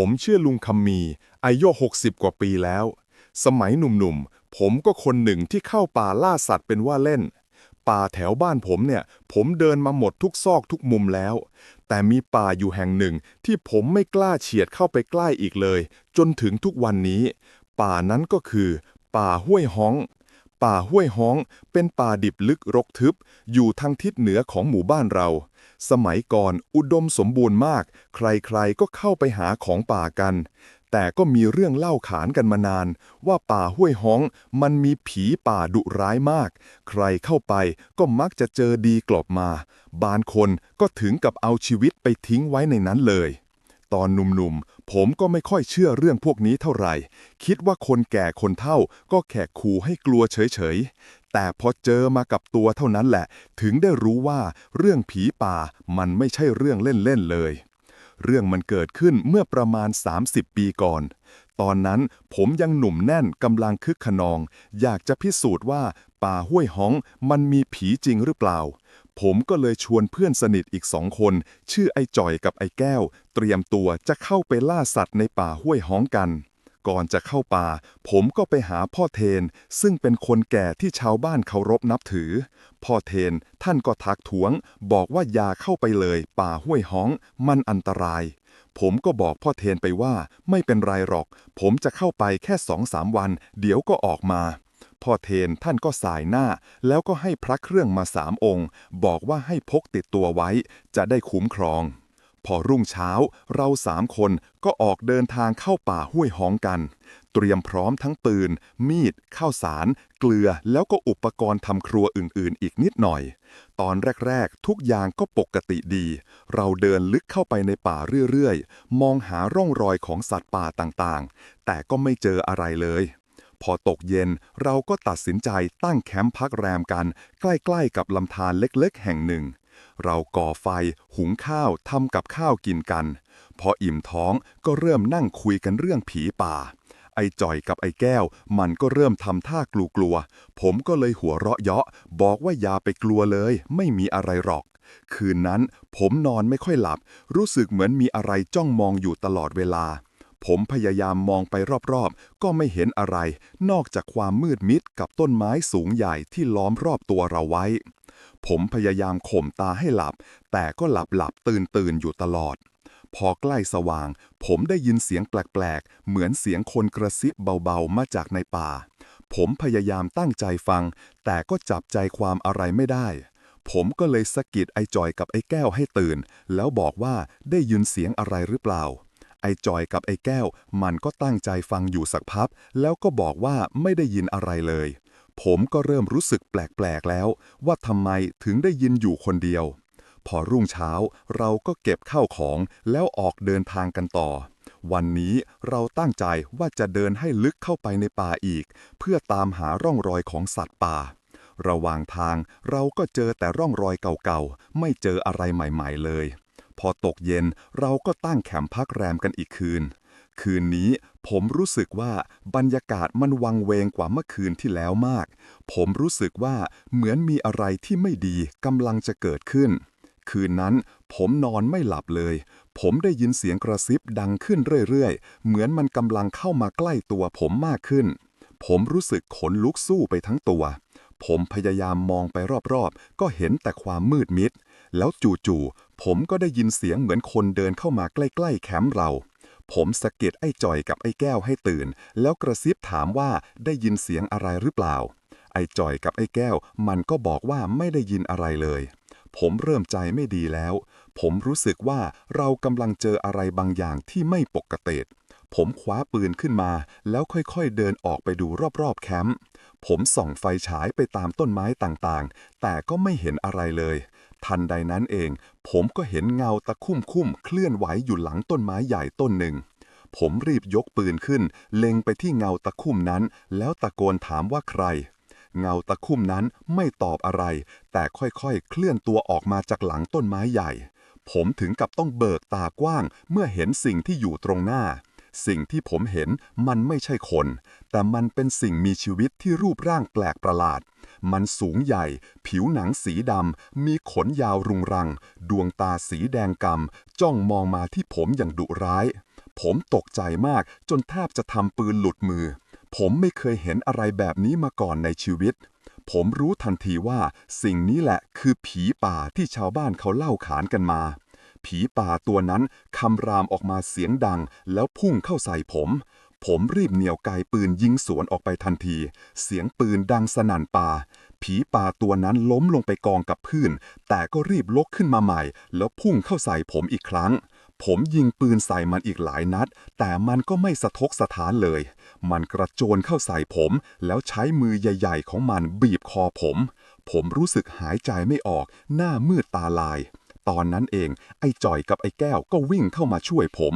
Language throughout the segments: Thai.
ผมเชื่อลุงคำมี อายุ60 กว่าปีแล้ว สมัยหนุ่มๆ ผมก็คนหนึ่งที่เข้าป่าล่าสัตว์เป็นว่าเล่น ป่าแถวบ้านผมเนี่ย ผมเดินมาหมดทุกซอกทุกมุมแล้ว แต่มีป่าอยู่แห่งหนึ่งที่ผมไม่กล้าเฉียดเข้าไปใกล้อีกเลย จนถึงทุกวันนี้ ป่านั้นก็คือ ป่าห้วยฮ้อง ป่าห้วยฮ้อง เป็นป่าดิบลึกรกทึบ อยู่ทางทิศเหนือของหมู่บ้านเรา สมัยก่อนอุดมสมบูรณ์มาก ใครๆก็เข้าไปหาของป่ากัน แต่ก็มีเรื่องเล่าขานกันมานาน ว่าป่าห้วยฮ้อง มันมีผีป่าดุร้ายมาก ใครเข้าไปก็มักจะเจอดีกลบมา บางคนก็ถึงกับเอาชีวิตไปทิ้งไว้ในนั้นเลย ตอนหนุ่มๆ ผมก็ไม่ค่อยเชื่อเรื่องพวกนี้เท่าไหร่ คิดว่าคนแก่คนเฒ่าก็แค่ขู่ให้กลัวเฉยๆ แต่พอเจอมากับตัวเท่านั้นแหละ ถึงได้รู้ว่าเรื่องผีป่ามันไม่ใช่เรื่องเล่นๆเลย เรื่องมันเกิดขึ้นเมื่อประมาณ 30 ปีก่อน ตอนนั้นผมยังหนุ่มแน่นกำลังคึกขนอง อยากจะพิสูจน์ว่าป่าห้วยฮ้องมันมีผีจริงหรือเปล่า ผมก็เลยชวนเพื่อนสนิทอีกสองคน ชื่อไอ้จ่อยกับไอ้แก้ว เตรียมตัวจะเข้าไปล่าสัตว์ในป่าห้วยฮ้องกัน ก่อนจะเข้าป่า ผมก็ไปหาพ่อเทน ซึ่งเป็นคนแก่ที่ชาวบ้านเคารพนับถือ พ่อเทนท่านก็ทักท้วง บอกว่าอย่าเข้าไปเลย ป่าห้วยฮ้อง มันอันตราย ผมก็บอกพ่อเทนไปว่าไม่เป็นไรหรอก ผมจะเข้าไปแค่สองสามวัน เดี๋ยวก็ออกมา พ่อเทนท่านก็สายหน้า แล้วก็ให้พระเครื่องมาสามองค์ บอกว่าให้พกติดตัวไว้ จะได้คุ้มครอง พอรุ่งเช้าเราสามคนก็ออกเดินทางเข้าป่าห้วยฮ้องกัน เตรียมพร้อมทั้งปืน มีด ข้าวสาร เกลือ แล้วก็อุปกรณ์ทำครัวอื่นๆ อีกนิดหน่อย ตอนแรกๆ ทุกอย่างก็ปกติดี เราเดินลึกเข้าไปในป่าเรื่อยๆ มองหาร่องรอยของสัตว์ป่าต่างๆ แต่ก็ไม่เจออะไรเลย พอตกเย็นเราก็ตัดสินใจตั้งแคมป์พักแรมกัน ใกล้ๆกับลำธารเล็กๆ แห่งหนึ่ง เราก่อไฟ หุงข้าวทำกับข้าวกินกัน พออิ่มท้องก็เริ่มนั่งคุยกันเรื่องผีป่า ไอ้จ่อยกับไอ้แก้ว มันก็เริ่มทำท่ากลัวๆผมก็เลยหัวเราะเยาะ บอกว่าอย่าไปกลัวเลย ไม่มีอะไรหรอกคืนนั้นผมนอนไม่ค่อยหลับ รู้สึกเหมือนมีอะไรจ้องมองอยู่ตลอดเวลา ผมพยายามมองไปรอบๆ ก็ไม่เห็นอะไร นอกจากความมืดมิดกับต้นไม้สูงใหญ่ที่ล้อมรอบตัวเราไว้ ผมพยายามข่มตาให้หลับ แต่ก็หลับหลับตื่นตื่นอยู่ตลอด พอใกล้สว่าง ผมได้ยินเสียงแปลกๆ เหมือนเสียงคนกระซิบเบาๆ มาจากในป่า ผมพยายามตั้งใจฟัง แต่ก็จับใจความอะไรไม่ได้ผมก็เลยสะกิดไอ้จอยกับไอ้แก้วให้ตื่น แล้วบอกว่าได้ยินเสียงอะไรหรือเปล่า ไอ้จอยกับไอ้แก้ว มันก็ตั้งใจฟังอยู่สักพักแล้วก็บอกว่าไม่ได้ยินอะไรเลย ผมก็เริ่มรู้สึกแปลกๆแล้ว ว่าทำไมถึงได้ยินอยู่คนเดียว พอรุ่งเช้าเราก็เก็บข้าวของแล้วออกเดินทางกันต่อ วันนี้เราตั้งใจว่าจะเดินให้ลึกเข้าไปในป่าอีก เพื่อตามหาร่องรอยของสัตว์ป่า ระหว่างทางเราก็เจอแต่ร่องรอยเก่าๆ ไม่เจออะไรใหม่ ๆเลย พอตกเย็นเราก็ตั้งแคมป์พักแรมกันอีกคืน คืนนี้ผมรู้สึกว่าบรรยากาศมันวังเวงกว่าเมื่อคืนที่แล้วมาก ผมรู้สึกว่าเหมือนมีอะไรที่ไม่ดีกำลังจะเกิดขึ้น คืนนั้นผมนอนไม่หลับเลย ผมได้ยินเสียงกระซิบดังขึ้นเรื่อยๆ เหมือนมันกำลังเข้ามาใกล้ตัวผมมากขึ้น ผมรู้สึกขนลุกสู้ไปทั้งตัว ผมพยายามมองไปรอบๆ ก็เห็นแต่ความมืดมิด แล้วจู่ๆ ผมก็ได้ยินเสียงเหมือนคนเดินเข้ามาใกล้ ๆ แคมป์เรา ผมสะกิดไอ้จอยกับไอ้แก้วให้ตื่น แล้วกระซิบถามว่าได้ยินเสียงอะไรหรือเปล่า ไอ้จอยกับไอ้แก้ว มันก็บอกว่าไม่ได้ยินอะไรเลย ผมเริ่มใจไม่ดีแล้ว ผมรู้สึกว่าเรากำลังเจออะไรบางอย่างที่ไม่ปกติ ผมคว้าปืนขึ้นมา แล้วค่อยๆเดินออกไปดูรอบๆแคมป์ ผมส่องไฟฉายไปตามต้นไม้ต่างๆ แต่ก็ไม่เห็นอะไรเลย ทันใดนั้นเอง ผมก็เห็นเงาตะคุ่มคุ่มเคลื่อนไหวอยู่หลังต้นไม้ใหญ่ต้นหนึ่ง ผมรีบยกปืนขึ้น เล็งไปที่เงาตะคุ่มนั้น แล้วตะโกนถามว่าใคร เงาตะคุ่มนั้นไม่ตอบอะไร แต่ค่อยๆ เคลื่อนตัวออกมาจากหลังต้นไม้ใหญ่ ผมถึงกับต้องเบิกตากว้าง เมื่อเห็นสิ่งที่อยู่ตรงหน้า สิ่งที่ผมเห็นมันไม่ใช่คน แต่มันเป็นสิ่งมีชีวิตที่รูปร่างแปลกประหลาด มันสูงใหญ่ ผิวหนังสีดำ มีขนยาวรุงรัง ดวงตาสีแดงกำ่ำจ้องมองมาที่ผมอย่างดุร้าย ผมตกใจมากจนแทบจะทำปืนหลุดมือ ผมไม่เคยเห็นอะไรแบบนี้มาก่อนในชีวิตผมรู้ทันทีว่าสิ่งนี้แหละคือผีป่าที่ชาวบ้านเขาเล่าขานกันมา ผีป่าตัวนั้นคำรามออกมาเสียงดัง แล้วพุ่งเข้าใส่ผม ผมรีบเหนี่ยวไกปืนยิงสวนออกไปทันที เสียงปืนดังสนั่นป่า ผีป่าตัวนั้นล้มลงไปกองกับพื้น แต่ก็รีบลุกขึ้นมาใหม่ แล้วพุ่งเข้าใส่ผมอีกครั้งผมยิงปืนใส่มันอีกหลายนัด แต่มันก็ไม่สะทกสะท้านเลย มันกระโจนเข้าใส่ผม แล้วใช้มือใหญ่ๆของมันบีบคอผม ผมรู้สึกหายใจไม่ออก หน้ามืดตาลาย ตอนนั้นเอง ไอ้จ่อยกับไอ้แก้วก็วิ่งเข้ามาช่วยผม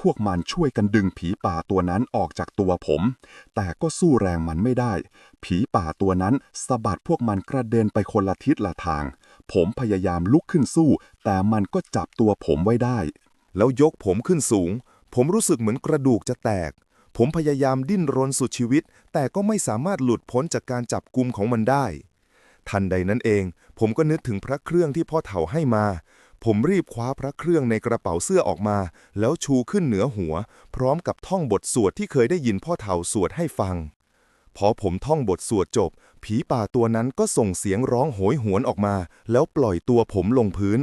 พวกมันช่วยกันดึงผีป่าตัวนั้นออกจากตัวผม แต่ก็สู้แรงมันไม่ได้ ผีป่าตัวนั้นสะบัดพวกมันกระเด็นไปคนละทิศละทาง ผมพยายามลุกขึ้นสู้ แต่มันก็จับตัวผมไว้ได้ แล้วยกผมขึ้นสูง ผมรู้สึกเหมือนกระดูกจะแตก ผมพยายามดิ้นรนสุดชีวิต แต่ก็ไม่สามารถหลุดพ้นจากการจับกุมของมันได้ ทันใดนั้นเอง ผมก็นึกถึงพระเครื่องที่พ่อเฒ่าให้มา ผมรีบคว้าพระเครื่องในกระเป๋าเสื้อออกมา แล้วชูขึ้นเหนือหัว พร้อมกับท่องบทสวดที่เคยได้ยินพ่อเฒ่าสวดให้ฟัง พอผมท่องบทสวดจบ ผีป่าตัวนั้นก็ส่งเสียงร้องโหยหวนออกมา แล้วปล่อยตัวผมลงพื้น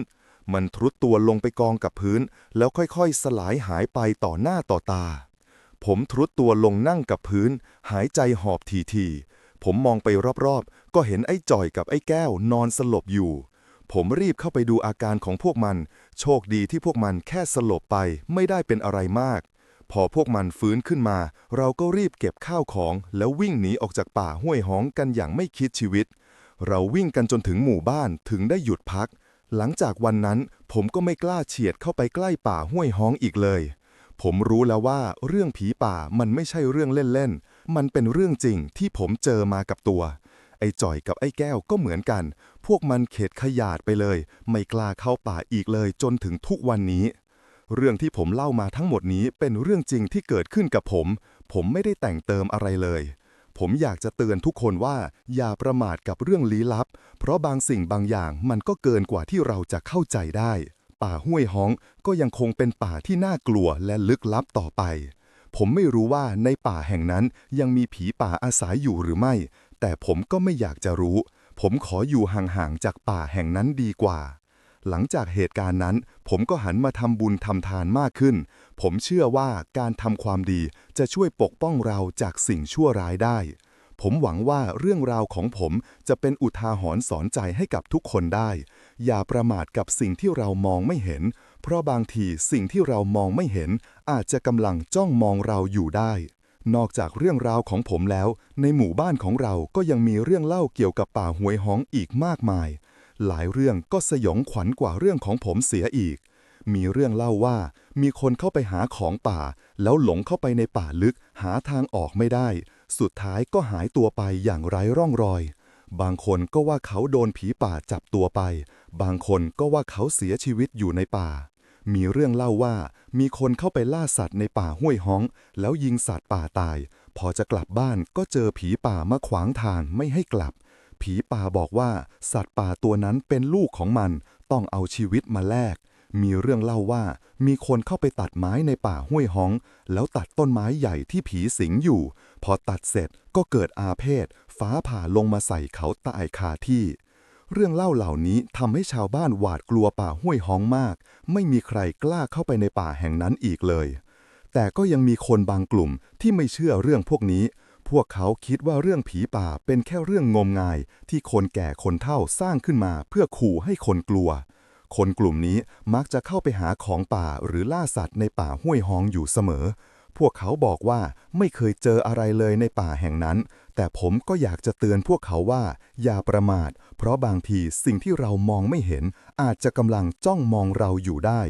มันทรุดตัวลงไปกองกับพื้น แล้วค่อยๆ สลายหายไปต่อหน้าต่อตา ผมทรุดตัวลงนั่งกับพื้น หายใจหอบทีๆ ผมมองไปรอบๆ ก็เห็นไอ้จ่อยกับไอ้แก้วนอนสลบอยู่ ผมรีบเข้าไปดูอาการของพวกมัน โชคดีที่พวกมันแค่สลบไปไม่ได้เป็นอะไรมาก พอพวกมันฟื้นขึ้นมา เราก็รีบเก็บข้าวของ แล้ววิ่งหนีออกจากป่าห้วยห้องกันอย่างไม่คิดชีวิต เราวิ่งกันจนถึงหมู่บ้านถึงได้หยุดพัก หลังจากวันนั้นผมก็ไม่กล้าเฉียดเข้าไปใกล้ป่าห้วยห้องอีกเลย ผมรู้แล้วว่าเรื่องผีป่ามันไม่ใช่เรื่องเล่นๆ มันเป็นเรื่องจริงที่ผมเจอมากับตัว ไอ้จ่อยกับไอ้แก้วก็เหมือนกัน พวกมันเข็ดขยาดไปเลย ไม่กล้าเข้าป่าอีกเลยจนถึงทุกวันนี้ เรื่องที่ผมเล่ามาทั้งหมดนี้เป็นเรื่องจริงที่เกิดขึ้นกับผม ผมไม่ได้แต่งเติมอะไรเลย ผมอยากจะเตือนทุกคนว่าอย่าประมาทกับเรื่องลี้ลับ เพราะบางสิ่งบางอย่างมันก็เกินกว่าที่เราจะเข้าใจได้ ป่าห้วยฮ้องก็ยังคงเป็นป่าที่น่ากลัวและลึกลับต่อไป ผมไม่รู้ว่าในป่าแห่งนั้นยังมีผีป่าอาศัยอยู่หรือไม่ แต่ผมก็ไม่อยากจะรู้ ผมขออยู่ห่างๆจากป่าแห่งนั้นดีกว่า หลังจากเหตุการณ์นั้น ผมก็หันมาทำบุญทำทานมากขึ้น ผมเชื่อว่าการทำความดีจะช่วยปกป้องเราจากสิ่งชั่วร้ายได้ ผมหวังว่าเรื่องราวของผมจะเป็นอุทาหรณ์สอนใจให้กับทุกคนได้ อย่าประมาทกับสิ่งที่เรามองไม่เห็น เพราะบางทีสิ่งที่เรามองไม่เห็น อาจจะกำลังจ้องมองเราอยู่ได้ นอกจากเรื่องราวของผมแล้ว ในหมู่บ้านของเราก็ยังมีเรื่องเล่าเกี่ยวกับป่าหวยฮ้องอีกมากมาย หลายเรื่องก็สยองขวัญกว่าเรื่องของผมเสียอีก มีเรื่องเล่าว่า มีคนเข้าไปหาของป่า แล้วหลงเข้าไปในป่าลึกหาทางออกไม่ได้ สุดท้ายก็หายตัวไปอย่างไร้ร่องรอยบางคนก็ว่าเขาโดนผีป่าจับตัวไป บางคนก็ว่าเขาเสียชีวิตอยู่ในป่า มีเรื่องเล่าว่ามีคนเข้าไปล่าสัตว์ในป่าห้วยฮ้อง แล้วยิงสัตว์ป่าตาย พอจะกลับบ้านก็เจอผีป่ามาขวางทางไม่ให้กลับ ผีป่าบอกว่าสัตว์ป่าตัวนั้นเป็นลูกของมัน ต้องเอาชีวิตมาแลกมีเรื่องเล่าว่ามีคนเข้าไปตัดไม้ในป่าห้วยฮ้อง แล้วตัดต้นไม้ใหญ่ที่ผีสิงอยู่ พอตัดเสร็จก็เกิดอาเพศ ฟ้าผ่าลงมาใส่เขาตายคาที่ เรื่องเล่าเหล่านี้ทำให้ชาวบ้านหวาดกลัวป่าห้วยฮ้องมาก ไม่มีใครกล้าเข้าไปในป่าแห่งนั้นอีกเลย แต่ก็ยังมีคนบางกลุ่มที่ไม่เชื่อเรื่องพวกนี้ พวกเขาคิดว่าเรื่องผีป่าเป็นแค่เรื่องงมงาย ที่คนแก่คนเฒ่าสร้างขึ้นมาเพื่อขู่ให้คนกลัว คนกลุ่มนี้มักจะเข้าไปหาของป่าหรือล่าสัตว์ในป่าห้วยฮ้องอยู่เสมอ พวกเขาบอกว่าไม่เคยเจออะไรเลยในป่าแห่งนั้น แต่ผมก็อยากจะเตือนพวกเขาว่า อย่าประมาท เพราะบางทีสิ่งที่เรามองไม่เห็น อาจจะกำลังจ้องมองเราอยู่ได้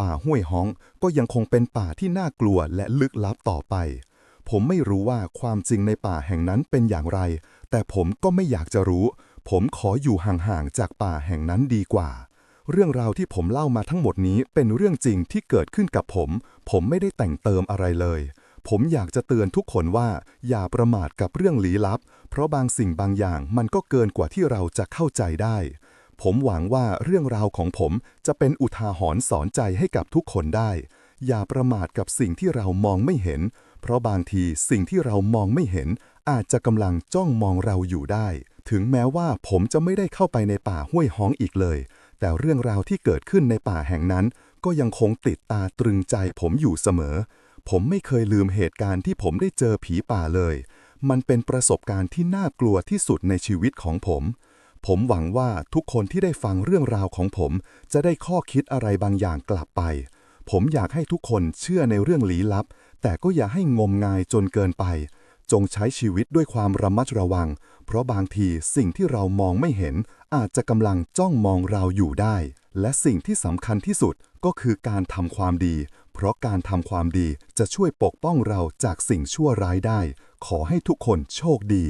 ป่าห้วยฮ้องก็ยังคงเป็นป่าที่น่ากลัวและลึกลับต่อไป ผมไม่รู้ว่าความจริงในป่าแห่งนั้นเป็นอย่างไร แต่ผมก็ไม่อยากจะรู้ ผมขออยู่ห่างๆจากป่าแห่งนั้นดีกว่า เรื่องราวที่ผมเล่ามาทั้งหมดนี้เป็นเรื่องจริงที่เกิดขึ้นกับผม ผมไม่ได้แต่งเติมอะไรเลย ผมอยากจะเตือนทุกคนว่า อย่าประมาทกับเรื่องลี้ลับ เพราะบางสิ่งบางอย่างมันก็เกินกว่าที่เราจะเข้าใจได้ ผมหวังว่าเรื่องราวของผมจะเป็นอุทาหรณ์สอนใจให้กับทุกคนได้ อย่าประมาทกับสิ่งที่เรามองไม่เห็น เพราะบางทีสิ่งที่เรามองไม่เห็น อาจจะกำลังจ้องมองเราอยู่ได้ ถึงแม้ว่าผมจะไม่ได้เข้าไปในป่าห้วยฮ้องอีกเลย แต่เรื่องราวที่เกิดขึ้นในป่าแห่งนั้น ก็ยังคงติดตาตรึงใจผมอยู่เสมอ ผมไม่เคยลืมเหตุการณ์ที่ผมได้เจอผีป่าเลย มันเป็นประสบการณ์ที่น่ากลัวที่สุดในชีวิตของผม ผมหวังว่าทุกคนที่ได้ฟังเรื่องราวของผม จะได้ข้อคิดอะไรบางอย่างกลับไป ผมอยากให้ทุกคนเชื่อในเรื่องลี้ลับ แต่ก็อย่าให้งมงายจนเกินไป จงใช้ชีวิตด้วยความระมัดระวัง เพราะบางทีสิ่งที่เรามองไม่เห็น อาจจะกำลังจ้องมองเราอยู่ได้ และสิ่งที่สำคัญที่สุดก็คือการทำความดี เพราะการทำความดีจะช่วยปกป้องเราจากสิ่งชั่วร้ายได้ ขอให้ทุกคนโชคดี